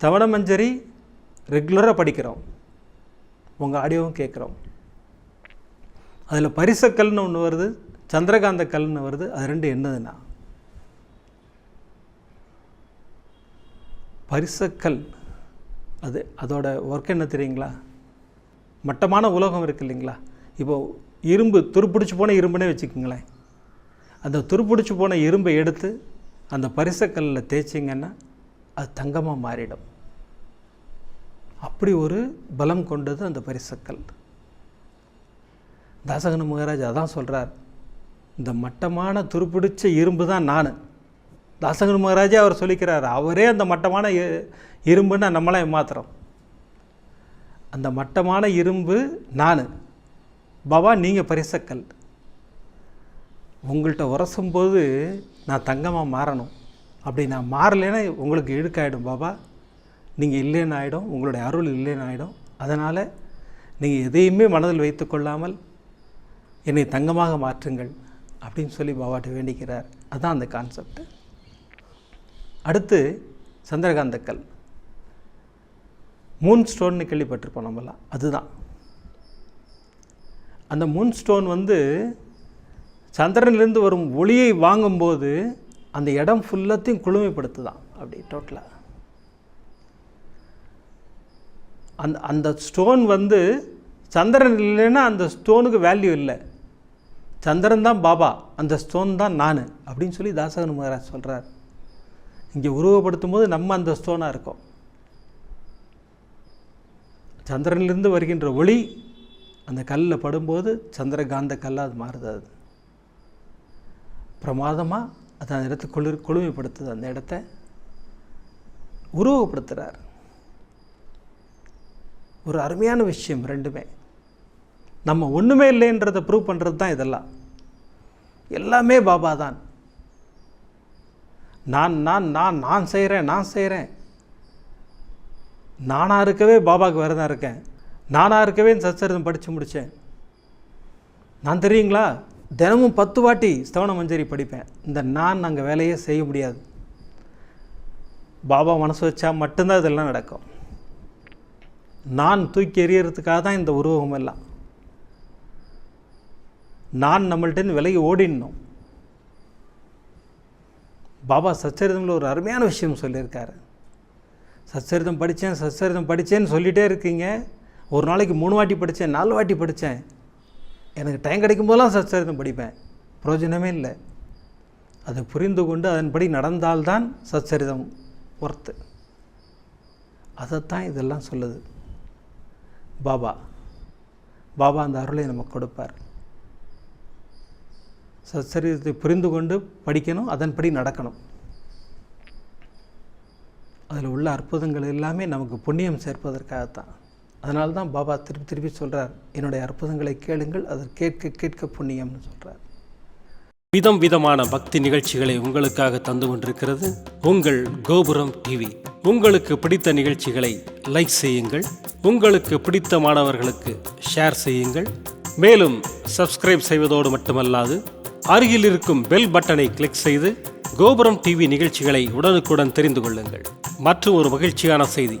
தவணமஞ்சரி ரெகுலராக படிக்கிறோம். உங்கள் ஆடியோவும் கேட்குறோம். அதில் பரிசக்கல்னு ஒன்று வருது சந்திரகாந்த கல்னு வருது அது ரெண்டு என்னதுன்னா? பரிசக்கல் அது அதோட ஒர்க் என்ன தெரியுங்களா? மட்டமான உலோகம் இருக்கு இல்லைங்களா? இப்போ இரும்பு துருப்பிடிச்சு போன இரும்புனே வச்சுக்கோங்களேன். அந்த துருப்பிடிச்சு போன இரும்பை எடுத்து அந்த பரிசக்கல்லில் தேய்ச்சிங்கன்னா அது தங்கமாக மாறிடும். அப்படி ஒரு பலம் கொண்டது அந்த பரிசுக்கள். தாசகன முகராஜ் அதான் சொல்கிறார் இந்த மட்டமான துருப்பிடிச்ச இரும்பு தான் நான். தாசகன் மகாராஜே அவர் சொல்லிக்கிறார் அவரே அந்த மட்டமான இ- இரும்புன்னு நம்மளே மாத்திரம் அந்த மட்டமான இரும்பு நான். பாபா நீங்கள் பரிசக்கல் உங்கள்கிட்ட உரசும்போது நான் தங்கமாக மாறணும். அப்படி நான் மாறலைன்னா உங்களுக்கு இழுக்காயிடும் பாபா. நீங்கள் இல்லைன்னு ஆகிடும் உங்களுடைய அருள் இல்லைன்னு ஆகிடும் அதனால் நீங்கள் எதையுமே மனதில் வைத்து கொள்ளாமல் என்னை தங்கமாக மாற்றுங்கள் அப்படின்னு சொல்லி பாபாட்ட வேண்டிக்கிறார். அதுதான் அந்த கான்செப்ட் அடுத்து சந்திரகாந்தக்கல். மூன் ஸ்டோன்னு கேள்விப்பட்டிருப்போம் நம்மளாம் அதுதான். அந்த மூன் ஸ்டோன் வந்து சந்திரனிலிருந்து வரும் ஒளியை வாங்கும்போது அந்த இடம் ஃபுல்லத்தையும் குளுமைப்படுத்துதான் அப்படி டோட்டலாக அந்த அந்த ஸ்டோன் வந்து சந்திரன் இல்லைன்னா அந்த ஸ்டோனுக்கு வேல்யூ இல்லை. சந்திரன் தான் பாபா அந்த ஸ்டோன் தான் நான் அப்படின்னு சொல்லி தாசகன் மகாராஜ் சொல்கிறார் இங்கே உருவப்படுத்தும் போது நம்ம அந்த ஸ்டோனாக இருக்கோம். சந்திரனிலிருந்து வருகின்ற ஒளி அந்த கல்லில் படும்போது சந்திரகாந்த கல்லாக அது மாறுது அது. பிரமாதமாக அது அந்த இடத்த குளிர் குளுமைப்படுத்துது அந்த இடத்த உருவப்படுத்துகிறார் ஒரு அருமையான விஷயம் ரெண்டுமே. நம்ம ஒன்றுமே இல்லைன்றதை ப்ரூவ் பண்ணுறது தான் இதெல்லாம். எல்லாமே பாபா தான். நான் நான் நான் நான் செய்கிறேன் நான் செய்கிறேன் நானாக இருக்கவே பாபாவுக்கு விரதம் இருக்கேன். நானாக இருக்கவே சச்சரிதம் படித்து முடித்தேன் நான் தெரியுங்களா? தினமும் பத்து வாட்டி ஸ்தவன மஞ்சரி படிப்பேன். இந்த நான் அங்கே வேலையே செய்ய முடியாது. பாபா மனசு வச்சா மட்டும்தான் இதெல்லாம் நடக்கும். நான் தூக்கி எறியறதுக்காக தான் இந்த உருவகம் எல்லாம். நான் நம்மள்டேருந்து விலகி ஓடிடணும். பாபா சச்சரிதமில் ஒரு அருமையான விஷயம் சொல்லியிருக்காரு. சச்சரிதம் படித்தேன் சச்சரிதம் படித்தேன்னு சொல்லிகிட்டே இருக்கீங்க. ஒரு நாளைக்கு மூணு வாட்டி படித்தேன் நாலு வாட்டி படித்தேன் எனக்கு டைம் கிடைக்கும் போதெல்லாம் சச்சரித்தம் படிப்பேன். பிரயோஜனமே இல்லை. அதை புரிந்து கொண்டு அதன்படி நடந்தால்தான் சச்சரிதம் ஒர்த்து அதைத்தான் இதெல்லாம் சொல்லுது. பாபா. பாபா அந்த அருளை நமக்கு கொடுப்பார். சச்சரிதத்தை புரிந்து கொண்டு படிக்கணும் அதன்படி நடக்கணும். அதில் உள்ள அற்புதங்கள் எல்லாமே நமக்கு புண்ணியம் சேர்ப்பதற்காகத்தான். அதனால தான் பாபா திருப்பி திருப்பி சொல்கிறார் என்னுடைய அற்புதங்களை கேளுங்கள் அதை கேட்க கேட்க புண்ணியம்னு சொல்கிறார் விதம் விதமான பக்தி நிகழ்ச்சிகளை உங்களுக்காக தந்து கொண்டிருக்கிறது உங்கள் கோபுரம் டிவி. உங்களுக்கு பிடித்த நிகழ்ச்சிகளை லைக் செய்யுங்கள் உங்களுக்கு பிடித்த மாணவர்களுக்கு ஷேர் செய்யுங்கள். மேலும் சப்ஸ்கிரைப் செய்வதோடு மட்டுமல்லாது அருகில் இருக்கும் பெல் பட்டனை கிளிக் செய்து கோபுரம் டிவி நிகழ்ச்சிகளை உடனுக்குடன் தெரிந்து கொள்ளுங்கள். மற்றும் ஒரு மகிழ்ச்சியான செய்தி.